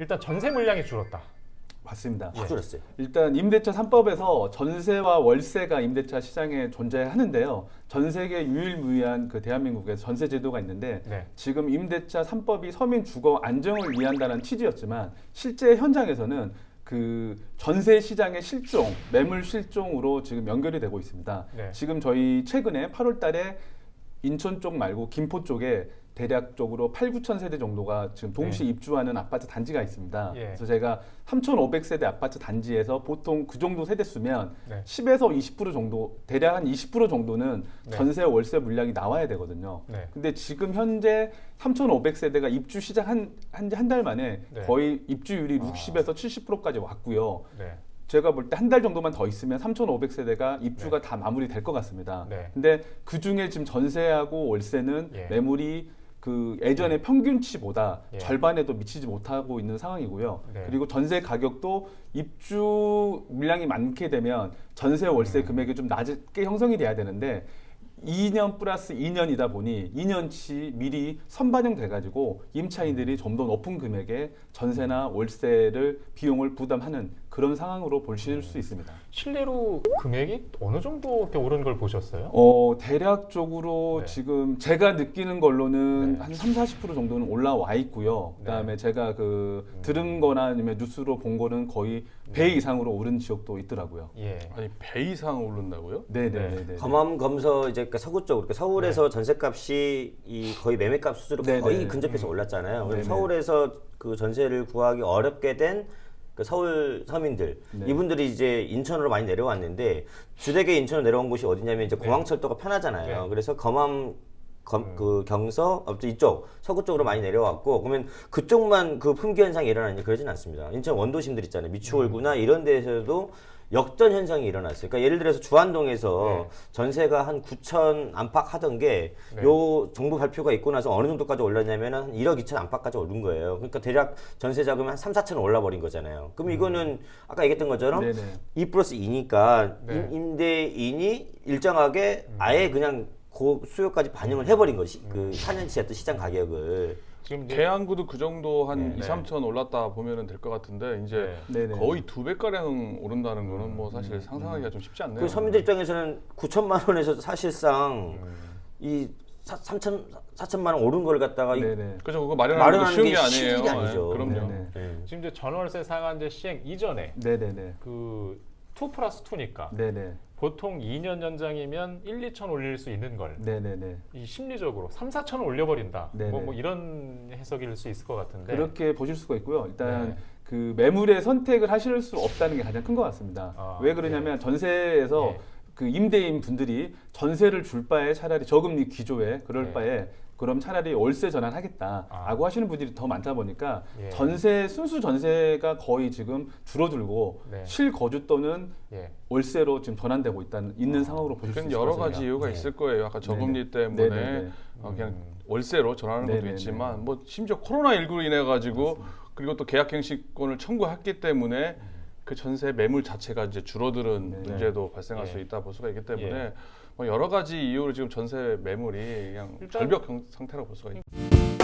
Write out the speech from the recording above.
일단 전세 물량이 줄었다. 맞습니다. 확 줄었어요. 일단 임대차 3법에서 전세와 월세가 임대차 시장에 존재하는데요. 전 세계 유일무이한 그 대한민국에서 전세 제도가 있는데 네. 지금 임대차 3법이 서민 주거 안정을 위한다는 취지였지만 실제 현장에서는 그 전세 시장의 실종, 매물 실종으로 지금 연결이 되고 있습니다. 네. 지금 저희 최근에 8월 달에 인천 쪽 말고 김포 쪽에 대략적으로 8, 9천 세대 정도가 지금 동시 입주하는 아파트 단지가 있습니다. 예. 그래서 제가 3,500세대 아파트 단지에서 보통 그 정도 세대 수면 네. 10에서 20% 정도, 대략 한 20% 정도는 네. 전세 월세 물량이 나와야 되거든요. 네. 근데 지금 현재 3,500세대가 입주 시작 한한 한달 만에 네. 거의 입주율이 아. 60에서 70%까지 왔고요. 네. 제가 볼 때 한 달 정도만 더 있으면 3,500세대가 입주가 다 마무리될 것 같습니다. 네. 근데 그 중에 지금 전세하고 월세는 예. 매물이 그 예전의 평균치보다 예. 절반에도 미치지 못하고 있는 상황이고요. 네. 그리고 전세 가격도 입주 물량이 많게 되면 전세 월세 음. 금액이 좀 낮게 형성이 돼야 되는데 2년 플러스 2년이다 보니 2년치 미리 선반영 돼가지고 임차인들이 좀 더 높은 금액의 전세나 월세를 비용을 부담하는 그런 상황으로 보실 수 있습니다. 실례로 금액이 어느 정도 이렇게 오른 걸 보셨어요? 어, 대략적으로 네. 지금 제가 느끼는 걸로는 네. 한 3, 40% 정도는 올라와 있고요. 그다음에 제가 그 음. 들은 거나 아니면 뉴스로 본 거는 거의 배 이상으로 오른 지역도 있더라고요. 예. 아니 배 이상 오른다고요? 네, 네. 네, 네, 네. 검암 검서 이제 그 서구 쪽, 그러니까 서울에서 전세값이 이 거의 매매값 수준으로 네, 거의 네. 근접해서 올랐잖아요. 그래서 네, 네. 서울에서 그 전세를 구하기 어렵게 된 그 서울 서민들 네. 이분들이 이제 인천으로 많이 내려왔는데 주되게 인천으로 내려온 곳이 어디냐면 이제 공항철도가 편하잖아요. 네. 그래서 검암 검, 음. 그 경서 아무튼 이쪽 서구 쪽으로 많이 내려왔고 그러면 그쪽만 그 품귀 현상이 일어나는지 그러진 않습니다. 인천 원도심들 있잖아요. 미추홀구나 이런 데에서도 역전 현상이 일어났어요. 그러니까 예를 들어서 주안동에서 네. 전세가 한 9천 안팎 하던 게 네. 요 정부 발표가 있고 나서 어느 정도까지 올랐냐면 한 1억 2천 안팎까지 오른 거예요. 그러니까 대략 전세 자금이 한 3, 4천 올라 버린 거잖아요. 그럼 이거는 아까 얘기했던 것처럼 네, 네. 2 플러스 2니까 네. 임대인이 일정하게 아예 그냥 그 수요까지 반영을 해버린 거지. 그 4년치 어떤 시장 가격을. 지금 이제 계양구도 그 정도 한 네. 2, 3천 올랐다 보면 될것 같은데 이제 네, 네. 거의 두 배가량 오른다는 거는 뭐 사실 상상하기가 좀 쉽지 않네요. 그 서민들 입장에서는 9천만 원에서 사실상 음. 이 3천 4천만 원 오른 걸 갖다가 이- 네, 네. 그죠? 그거 마련하는, 마련하는 거 쉬운 게 게 아니에요. 쉬운 게 아니죠. 예, 그럼요. 네, 네. 예. 지금 이제 전월세 상한제 시행 이전에 네, 네, 네. 그2 플러스 2니까 네, 네. 보통 2년 연장이면 1, 2천 올릴 수 있는 걸이 네, 네, 네. 심리적으로 3, 4천을 올려버린다. 뭐, 뭐 이런 해석일 수 있을 것 같은데. 그렇게 보실 수가 있고요. 일단 네. 그 매물의 선택을 하실 수 없다는 게 가장 큰 것 같습니다. 아, 왜 그러냐면 전세에서 예. 그 임대인 분들이 전세를 줄 바에 차라리 저금리 기조에 그럴 네. 바에 그럼 차라리 월세 전환하겠다라고 아. 하시는 분들이 더 많다 보니까 예. 전세 순수 전세가 거의 지금 줄어들고 네. 실거주 또는 예. 월세로 지금 전환되고 있다는 있는 상황으로 보실 수 있을 여러. 가지 이유가 네. 있을 거예요. 아까 저금리 네네. 때문에 네네네. 어, 그냥 음. 월세로 전하는 것도 네네네. 있지만 뭐 심지어 코로나 19로 인해 가지고 그리고 또 계약갱신권을 청구했기 때문에 그 전세 매물 자체가 이제 줄어드는 네네. 문제도 발생할 예. 수 있다 볼 수가 있기 때문에 예. 뭐 여러 가지 이유로 지금 전세 매물이 그냥 일단- 절벽 형- 상태라고 볼 수가 있습니다.